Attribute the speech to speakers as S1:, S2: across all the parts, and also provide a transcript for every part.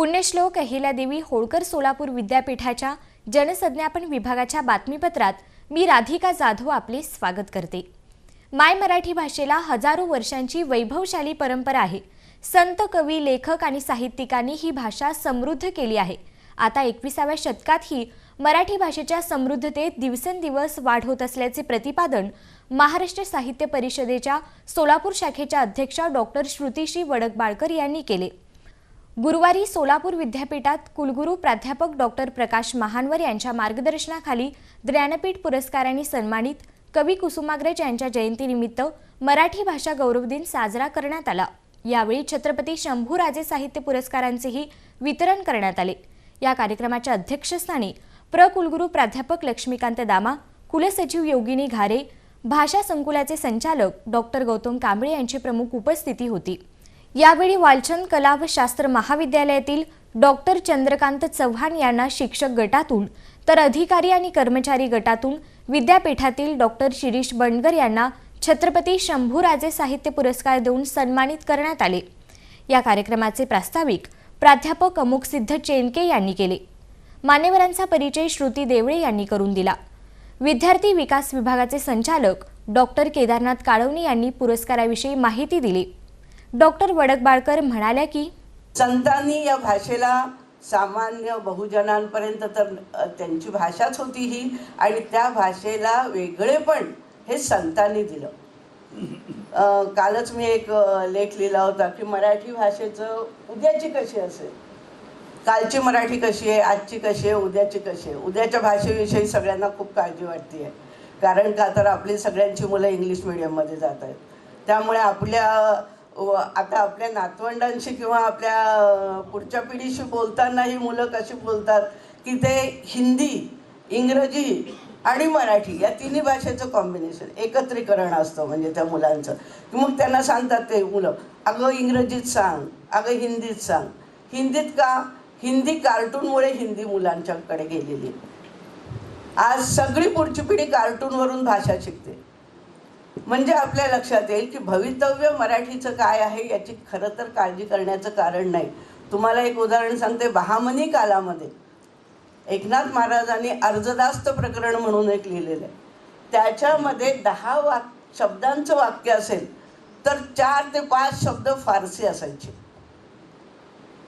S1: पुण्यश्लोक अहिल्यादेवी होळकर सोलापूर विद्यापीठाच्या जनसंज्ञापन विभागाच्या बातमीपत्रात मी राधिका जाधव आपले स्वागत करते. माय मराठी भाषेला हजारो वर्षांची वैभवशाली परंपरा आहे. संत कवी लेखक आणि साहित्यिकांनी ही भाषा समृद्ध केली आहे. आता एकविसाव्या शतकातही मराठी भाषेच्या समृद्धतेत दिवसेंदिवस वाढ होत असल्याचे प्रतिपादन महाराष्ट्र साहित्य परिषदेच्या सोलापूर शाखेच्या अध्यक्षा डॉक्टर श्रुतीश्री वडकबाळकर यांनी केले. गुरुवारी सोलापूर विद्यापीठात कुलगुरू प्राध्यापक डॉक्टर प्रकाश महानवर यांच्या मार्गदर्शनाखाली ज्ञानपीठ पुरस्कारांनी सन्मानित कवी कुसुमाग्रज यांच्या जयंतीनिमित्त मराठी भाषा गौरव दिन साजरा करण्यात आला. यावेळी छत्रपती शंभूराजे साहित्य पुरस्कारांचेही वितरण करण्यात आले. या कार्यक्रमाच्या अध्यक्षस्थानी प्र कुलगुरू प्राध्यापक लक्ष्मीकांत दामा कुलसचिव योगिनी घारे भाषा संकुलाचे संचालक डॉक्टर गौतम कांबळे यांची प्रमुख उपस्थिती होती. यावेळी वालचंद कला व शास्त्र महाविद्यालयातील डॉक्टर चंद्रकांत चव्हाण यांना शिक्षक गटातून तर अधिकारी आणि कर्मचारी गटातून विद्यापीठातील डॉक्टर शिरीष बंडगर यांना छत्रपती शंभूराजे साहित्य पुरस्कार देऊन सन्मानित करण्यात आले. या कार्यक्रमाचे प्रास्ताविक प्राध्यापक अमुक सिद्ध चेनके यांनी केले. मान्यवरांचा परिचय श्रुती देवळे यांनी करून दिला. विद्यार्थी विकास विभागाचे संचालक डॉक्टर केदारनाथ काळवणी यांनी पुरस्काराविषयी माहिती दिली. डॉक्टर वडकबाळकर म्हणाल्या की
S2: संतांनी या भाषेला सामान्य बहुजनांपर्यंत तर त्यांची भाषाच होती ही आणि त्या भाषेला वेगळेपण हे संतांनी दिलं. कालच मी एक लेख लिहिला होता की मराठी भाषेचं उद्याची कशी असेल? कालची मराठी कशी आहे? आजची कशी आहे? उद्याची कशी आहे? उद्याच्या भाषेविषयी सगळ्यांना खूप काळजी वाटते आहे. कारण का तर आपली सगळ्यांची मुलं इंग्लिश मिडियममध्ये जात आहेत. त्यामुळे आपल्या आता आपल्या नातवंडांशी किंवा आपल्या पुढच्या पिढीशी बोलताना ही मुलं कशी बोलतात की ते हिंदी इंग्रजी आणि मराठी या तिन्ही भाषेचं कॉम्बिनेशन एकत्रीकरण असतं म्हणजे त्या मुलांचं. मग त्यांना सांगतात ते मुलं अगं इंग्रजीत सांग अगं हिंदीत सांग. हिंदीत का? हिंदी कार्टूनमुळे हिंदी मुलांच्याकडे गेलेली. आज सगळी पुढची पिढी कार्टूनवरून भाषा शिकते. म्हणजे आपल्या लक्षात येईल की भवितव्य मराठीचं काय आहे याची खरं तर काळजी करण्याचं कारण नाही. तुम्हाला एक उदाहरण सांगते बहामनी कालामध्ये. एकनाथ महाराजांनी अर्जदास्त प्रकरण म्हणून एक लिहिलेलं आहे. त्याच्यामध्ये दहा वाक शब्दांचं वाक्य असेल तर चार ते पाच शब्द फारसी असायचे.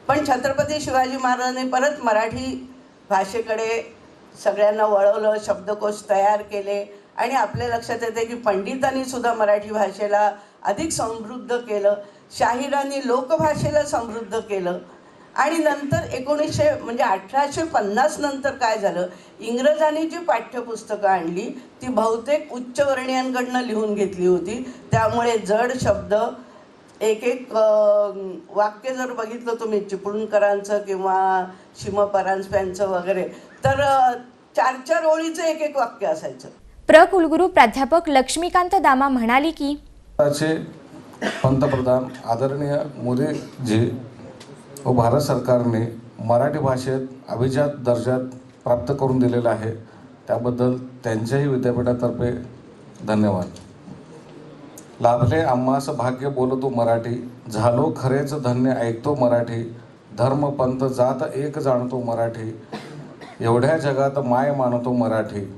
S2: पण छत्रपती शिवाजी महाराजांनी परत मराठी भाषेकडे सगळ्यांना वळवलं शब्दकोश तयार केले आणि आपल्या लक्षात येते की पंडितांनी सुद्धा मराठी भाषेला अधिक समृद्ध केलं शाहिरांनी लोकभाषेला समृद्ध केलं. आणि नंतर एकोणीसशे म्हणजे अठराशे पन्नास नंतर काय झालं? इंग्रजांनी जी पाठ्यपुस्तकं आणली ती बहुतेक उच्चवर्णीयांकडनं लिहून घेतली होती. त्यामुळे जड शब्द एक एक वाक्य जर बघितलं तुम्ही चिपळूणकरांचं किंवा शिमपरांजप्यांचं वगैरे तर चार चार ओळीचं एक एक वाक्य असायचं.
S1: प्र कुलगुरू प्राध्यापक लक्ष्मीकांत दामा म्हणाली की
S3: पंतप्रधान आदरणीय मोदीजी व भारत सरकारने मराठी भाषेत अभिजात दर्जा प्राप्त करून दिलेला आहे त्याबद्दल त्यांच्याही विद्यापीठातर्फे धन्यवाद. लाभले आम्हास भाग्य बोलतो मराठी झालो खरेच धन्य ऐकतो मराठी धर्म पंथ जात एक जाणतो मराठी एवढ्या जगात माय मानतो मराठी.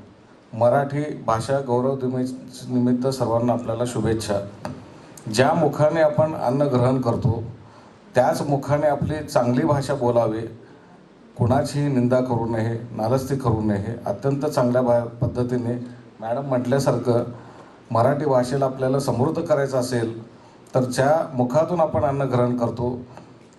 S3: मराठी भाषा गौरव दिनी- निमित्त सर्वांना आपल्याला शुभेच्छा. ज्या मुखाने आपण अन्न ग्रहण करतो त्याच मुखाने आपली चांगली भाषा बोलावी. कुणाचीही निंदा करू नये नालस्ती करू नये अत्यंत चांगल्या भा पद्धतीने मॅडम म्हटल्यासारखं मराठी भाषेला आपल्याला समृद्ध करायचं असेल तर ज्या मुखातून आपण अन्न ग्रहण करतो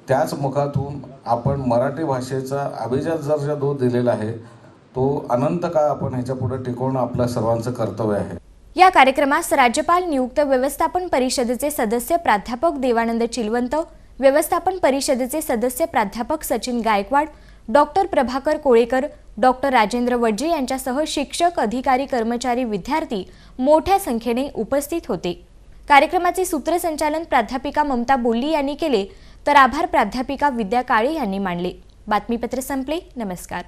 S3: त्याच मुखातून आपण मराठी भाषेचा अभिजात दर्जा जो दिलेला आहे तो अनंत काळ आपण ह्याच्या पुढे टिकवणं आपल्या सर्वांचं कर्तव्य आहे.
S1: या कार्यक्रमास राज्यपाल नियुक्त व्यवस्थापन परिषदेचे सदस्य प्राध्यापक देवानंद चिलवंत व्यवस्थापन परिषदेचे सदस्य प्राध्यापक सचिन गायकवाड डॉक्टर प्रभाकर कोळेकर डॉक्टर राजेंद्र वडजे यांच्यासह शिक्षक अधिकारी कर्मचारी विद्यार्थी मोठ्या संख्येने उपस्थित होते. कार्यक्रमाचे सूत्रसंचालन प्राध्यापिका ममता बोल्ली यांनी केले तर आभार प्राध्यापिका विद्या काळे यांनी मांडले बातमीपत्र संपले. नमस्कार.